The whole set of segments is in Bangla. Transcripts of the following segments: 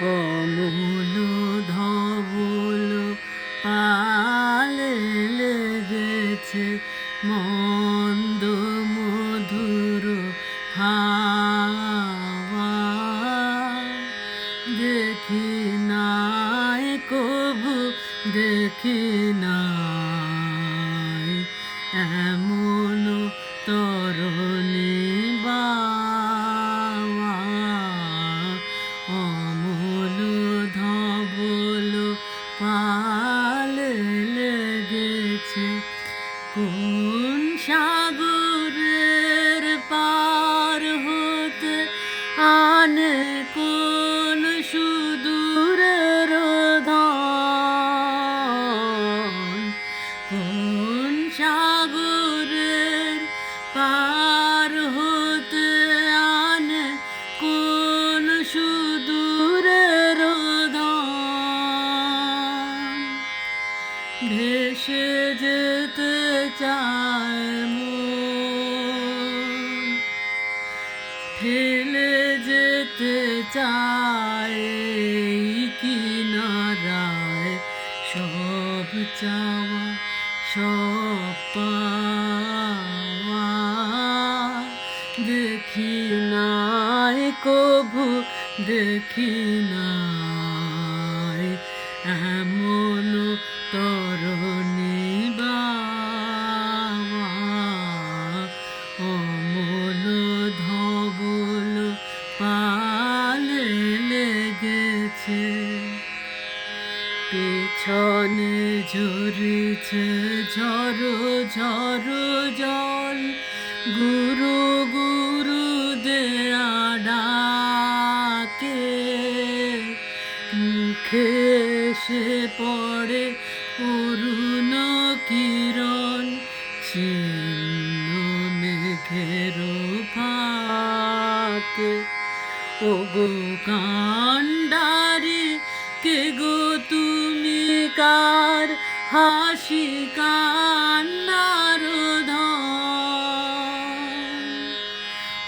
অমূল পালে লেগেছে মধুর হাওয়া। দেখি নাই দেখি এমন পালে লেগেছে। কোন সাগরের পার হতে আনে কোন ভেসে যেতে চায় ফেলে যেতে চায় এই কিনারায়। সব চাওয়া, সব পাওয়া। দেখি নাই কবু, দেখি নাই পেছনে ঝরিছে ঝড়ো ঝড়ো জল। গুরু গুরু দেয়া ডাকে। মুখে সে পড়ে অরুণ কিরণ। ছিন্ন মেঘের ফাকে। ও গো কান্ডারি কে গো তুমি কার হাসি কান্নার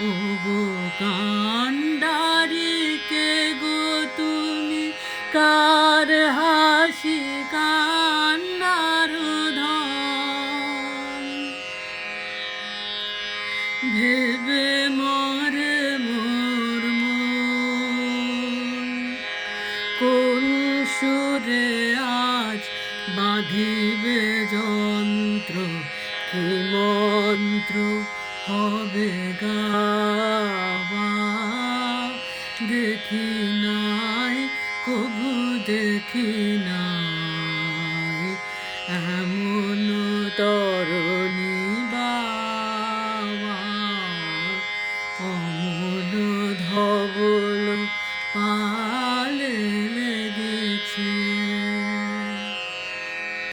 ও গো কান্ডারি কে গো তুমি কার হাসি কান্নার ধন ভেবে মরে সুরে আজ বাঁধিবে যন্ত্র কি মন্ত্র হবে গাবা দেখি নাই কবু দেখি নাই